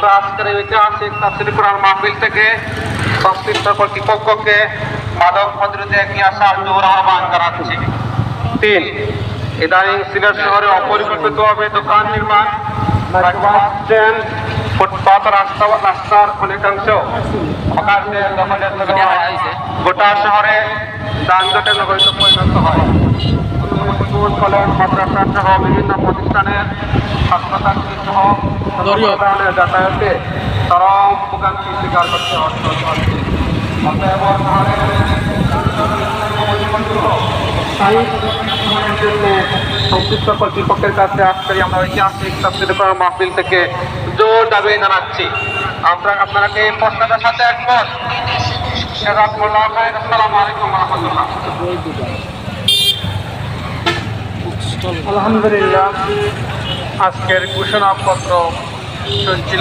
আমরা আজকের এই ঐতিহাসিক তাফসির কোরআন মাহফিল থেকে সংশ্লিষ্ট কর্তৃপক্ষকে মাদক প্রতিরোধে এগিয়ে আসার জোর আহ্বান জানাচ্ছি। তিন ইদানিং সিলেট শহরে অপরিকল্পিতভাবে দোকান নির্মাণ স্ট্যান্ড রাস্তা রাস্তার অনেকাংশ গোটা শহরে যানজটের নগরীতে পরিণত হয়। কলেজ মাদ্রাসা সহ বিভিন্ন প্রতিষ্ঠানের হাসপাতাল সহ ধরনের যাতায়াতে চরম ভোগান্তি স্বীকার করতে হচ্ছে অতএব স্থায়ী সমাধানের সংশ্লিষ্ট কর্তৃপক্ষের কাছে আজকে আমরা ঐতিহাসিক তাফসির করা মাহফিল থেকে জোর দাবি জানাচ্ছি। আমরা আপনারা কি এই প্রশ্নটার সাথে একমত। জাযাকুমুল্লাহ খাইর। আসসালামু আলাইকুম রাহমাতুল্লাহ। আলহামদুলিল্লাহ আজকের ঘোষণাপত্র চলছিল